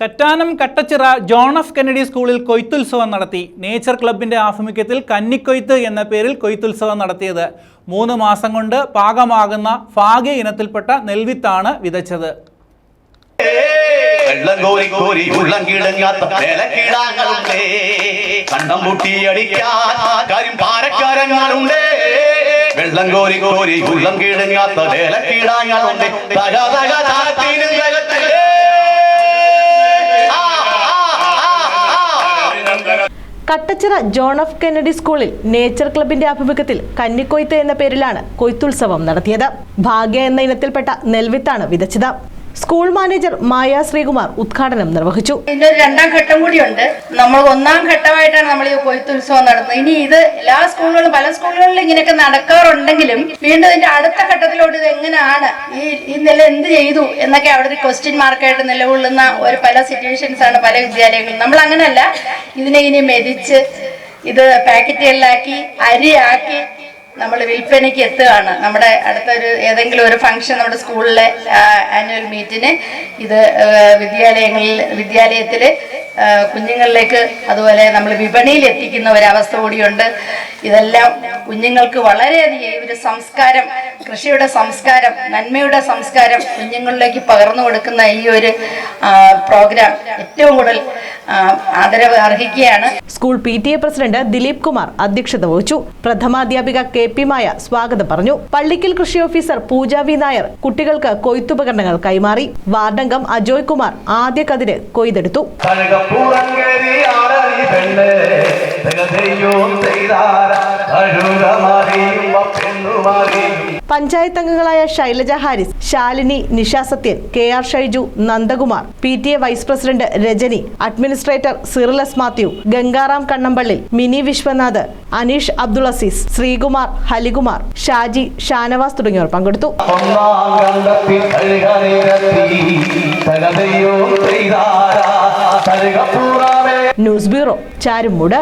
Kattanam Kattachira John F Kennedy സ്കൂളിൽ കൊയ്ത്തുത്സവം നടത്തി. നേച്ചർ ക്ലബിന്റെ ആഭിമുഖ്യത്തിൽ കന്നിക്കൊയ്ത്ത് എന്ന പേരിൽ കൊയ്ത്തുത്സവം നടത്തിയത്. മൂന്ന് മാസം കൊണ്ട് പാകമാകുന്ന ഭാഗ്യ ഇനത്തിൽപ്പെട്ട നെൽവിത്താണ് വിതച്ചത്. വെള്ളം കോരി കോരി ഉള്ളം കിടങ്ങാത്ത വേലക്കിടാങ്ങളുണ്ടേ കണ്ടം പൂട്ടി അടിക്കാൻ കാര്യം പാരക്കാരങ്ങളുണ്ടേ വെള്ളം കോരി കോരി ഉള്ളം കിടങ്ങാത്ത വേലക്കിടാങ്ങളുണ്ട് തക തക താത്തിനും കട്ടച്ചിറ ജോൺ ഓഫ് കെന്നഡി സ്കൂളിൽ നേച്ചർ ക്ലബിന്റെ ആഭിമുഖ്യത്തിൽ കന്നിക്കൊയ്ത്ത് എന്ന പേരിലാണ് കൊയ്ത്തുത്സവം നടത്തിയത്. ഭാഗ്യ എന്ന ഇനത്തിൽപ്പെട്ട നെൽവിത്താണ് വിതച്ചത്. സ്കൂൾ മാനേജർ മായ ശ്രീകുമാർ ഉദ്ഘാടനം നിർവഹിച്ചു. ഇതിന്റെ ഒരു രണ്ടാം ഘട്ടം കൂടിയുണ്ട്. നമ്മൾ ഒന്നാം ഘട്ടമായിട്ടാണ് നമ്മൾ ഈ കൊയ്ത്തുത്സവം നടന്നത് ഇനി ഇത് എല്ലാ സ്കൂളുകളിലും പല സ്കൂളുകളിലും ഇങ്ങനെയൊക്കെ നടക്കാറുണ്ടെങ്കിലും വീണ്ടും ഇതിന്റെ അടുത്ത ഘട്ടത്തിലോട്ട് ഇത് എങ്ങനെയാണ് ഈ ഈ നില എന്ത് ചെയ്തു എന്നൊക്കെ അവിടെ ഒരു ക്വസ്റ്റ്യൻ മാർക്കായിട്ട് നിലകൊള്ളുന്ന ഒരു പല സിറ്റുവേഷൻസ് ആണ് പല വിദ്യാലയങ്ങളും നമ്മൾ അങ്ങനെയല്ല ഇതിനെ ഇനി മെതിച്ച് ഇത് പാക്കറ്റുകളിലാക്കി അരിയാക്കി നമ്മൾ വിൽപ്പനയ്ക്ക് എത്തുകയാണ്. നമ്മുടെ അടുത്തൊരു ഏതെങ്കിലും ഒരു ഫംഗ്ഷൻ നമ്മുടെ സ്കൂളിലെ ആനുവൽ മീറ്റിന് ഇത് വിദ്യാലയങ്ങളിൽ വിദ്യാലയത്തിൽ കുഞ്ഞുങ്ങളിലേക്ക് അതുപോലെ നമ്മൾ വിപണിയിൽ എത്തിക്കുന്ന ഒരവസ്ഥ കൂടിയുണ്ട്. ഇതെല്ലാം കുഞ്ഞുങ്ങൾക്ക് വളരെയധികം ഒരു സംസ്കാരം കൃഷിയുടെ സംസ്കാരം നന്മയുടെ സംസ്കാരം കുഞ്ഞുങ്ങളിലേക്ക് പകർന്നു കൊടുക്കുന്ന ഈ ഒരു പ്രോഗ്രാം ഏറ്റവും കൂടുതൽ ആദരവ് അർഹിക്കുകയാണ്. School P T A president Dileep Kumar അധ്യക്ഷത വഹിച്ചു. പ്രഥമാധ്യാപിക കെ പി മായ സ്വാഗതം പറഞ്ഞു. പള്ളിക്കൽ കൃഷി ഓഫീസർ പൂജ വി നായർ കുട്ടികൾക്ക് കൊയ്ത്തുപകരണങ്ങൾ കൈമാറി. വാർഡംഗം അജോയ് കുമാർ ആദ്യ കതിര് കൊയ്തെടുത്തു. ചെയ്താര പഞ്ചായത്ത് അംഗങ്ങളായ Shailaja Haris Shalini Nisha Sathyan K R Shaiju Nandakumar P T A vice president Rajani administrator Cyrilus Mathew Gangaram Kannampally Mini Vishwanath Aneesh Abdul Azeez Sreekumar Halikumar Shaji Shanavas തുടങ്ങിയവർ പങ്കെടുത്തു. News bureau Charummood.